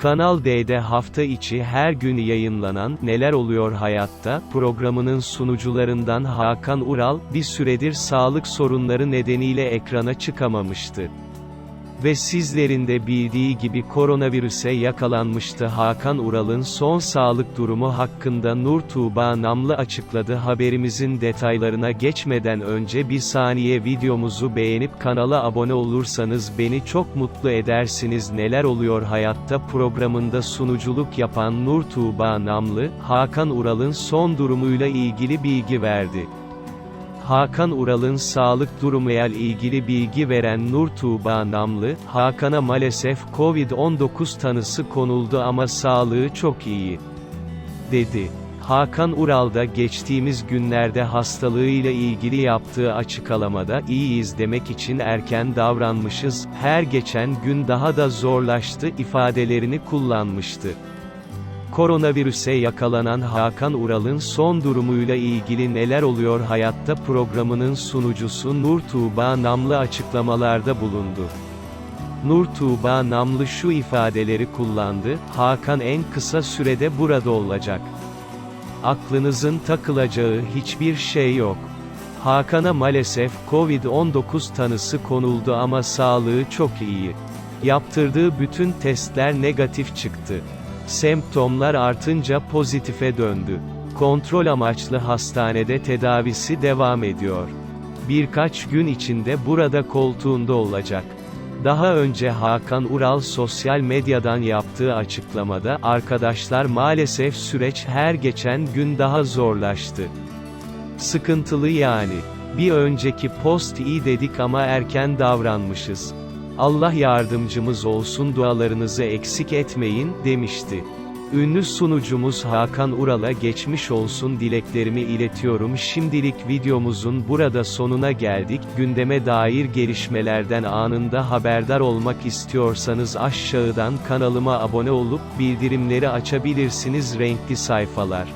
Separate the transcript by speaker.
Speaker 1: Kanal D'de hafta içi her gün yayınlanan Neler Oluyor Hayatta programının sunucularından Hakan Ural, bir süredir sağlık sorunları nedeniyle ekrana çıkamamıştı. Ve sizlerin de bildiği gibi koronavirüse yakalanmıştı Hakan Ural'ın son sağlık durumu hakkında Nur Tuğba Namlı açıkladı haberimizin detaylarına geçmeden önce bir saniye videomuzu beğenip kanala abone olursanız beni çok mutlu edersiniz neler oluyor hayatta programında sunuculuk yapan Nur Tuğba Namlı, Hakan Ural'ın son durumuyla ilgili bilgi verdi. Hakan Ural'ın sağlık durumuyla ilgili bilgi veren Nur Tuğba Namlı, Hakan'a maalesef Covid-19 tanısı konuldu ama sağlığı çok iyi, dedi. Hakan Ural da geçtiğimiz günlerde hastalığıyla ilgili yaptığı açıklamada iyiyiz demek için erken davranmışız, her geçen gün daha da zorlaştı ifadelerini kullanmıştı. Koronavirüse yakalanan Hakan Ural'ın son durumuyla ilgili neler oluyor hayatta programının sunucusu Nur Tuğba Namlı açıklamalarda bulundu. Nur Tuğba Namlı şu ifadeleri kullandı, Hakan en kısa sürede burada olacak. Aklınızın takılacağı hiçbir şey yok. Hakan'a maalesef Covid-19 tanısı konuldu ama sağlığı çok iyi. Yaptırdığı bütün testler negatif çıktı. Semptomlar artınca pozitife döndü. Kontrol amaçlı hastanede tedavisi devam ediyor. Birkaç gün içinde burada koltuğunda olacak. Daha önce Hakan Ural sosyal medyadan yaptığı açıklamada, arkadaşlar maalesef süreç her geçen gün daha zorlaştı. Sıkıntılı yani. Bir önceki post iyi dedik ama erken davranmışız. Allah yardımcımız olsun dualarınızı eksik etmeyin, demişti. Ünlü sunucumuz Hakan Ural'a geçmiş olsun dileklerimi iletiyorum. Şimdilik videomuzun burada sonuna geldik. Gündeme dair gelişmelerden anında haberdar olmak istiyorsanız aşağıdan kanalıma abone olup bildirimleri açabilirsiniz renkli sayfalar.